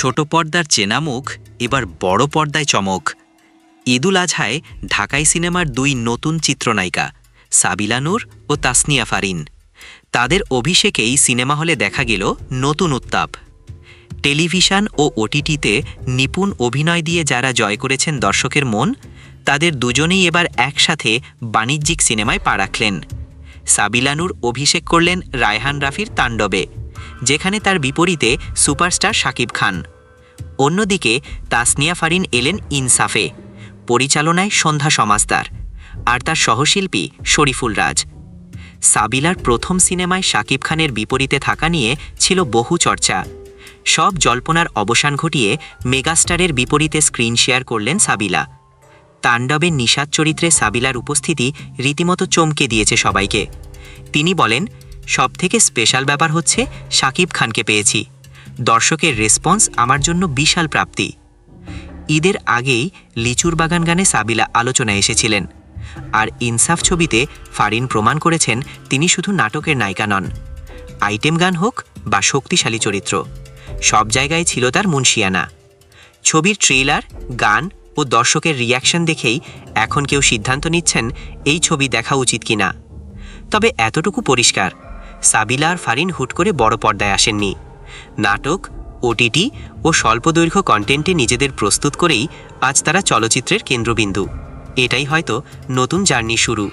ছোট পর্দার চেনা মুখ এবার বড় পর্দায় চমক। ঈদুল আজহায় ঢাকাই সিনেমার দুই নতুন চিত্রনায়িকা, সাবিলা নূর ও তাসনিয়া ফারিন। তাদের অভিষেকেই সিনেমা হলে দেখা গেল নতুন উত্তাপ। টেলিভিশন ও ওটিটিতে নিপুণ অভিনয় দিয়ে যারা জয় করেছেন দর্শকের মন, তাদের দুজনেই এবার একসাথে বাণিজ্যিক সিনেমায় পা রাখলেন। সাবিলানুর অভিষেক করলেন রায়হান রাফির তাণ্ডবে। যেখানে তার বিপরীতে সুপারস্টার শাকিব খান। অন্যদিকে তাসনিয়া ফারিন এলেন ইনসাফে, পরিচালনায় সন্ধ্যা সমাজদার, আর তার সহশিল্পী শরীফুল রাজ। সাবিলার প্রথম সিনেমায় শাকিব খানের বিপরীতে থাকা নিয়ে ছিল বহু চর্চা। সব জল্পনার অবসান ঘটিয়ে মেগাস্টারের বিপরীতে স্ক্রিন শেয়ার করলেন সাবিলা। তাণ্ডবের নিষাদ চরিত্রে সাবিলার উপস্থিতি রীতিমতো চমকে দিয়েছে সবাইকে। তিনি বলেন সবথেকে স্পেশাল ব্যাপার হচ্ছে শাকিব খানকে পেয়েছি। দর্শকের রেসপন্স আমার জন্য বিশাল প্রাপ্তি। ঈদের আগেই লিচুর বাগান গানে সাবিলা আলোচনায় এসেছিলেন। আর ইনসাফ ছবিতে ফারিন প্রমাণ করেছেন তিনি শুধু নাটকের নায়িকা নন। আইটেম গান হোক বা শক্তিশালী চরিত্র, সব জায়গায় ছিল তার মুন্সিয়ানা ছবির ট্রেলার গান ও দর্শকের রিয়াকশন দেখেই এখন কেউ সিদ্ধান্ত নিচ্ছেন এই ছবি দেখা উচিত কিনা। তবে এতটুকু পরিষ্কার সাবিলা আর ফারিন হুট করে বড় পর্দায় আসেননি। নাটক ওটিটি ও স্বল্পদৈর্ঘ্য কন্টেন্টে নিজেদের প্রস্তুত করেই আজ তারা চলচ্চিত্রের কেন্দ্রবিন্দু। এটাই হয়তো নতুন জার্নি শুরু।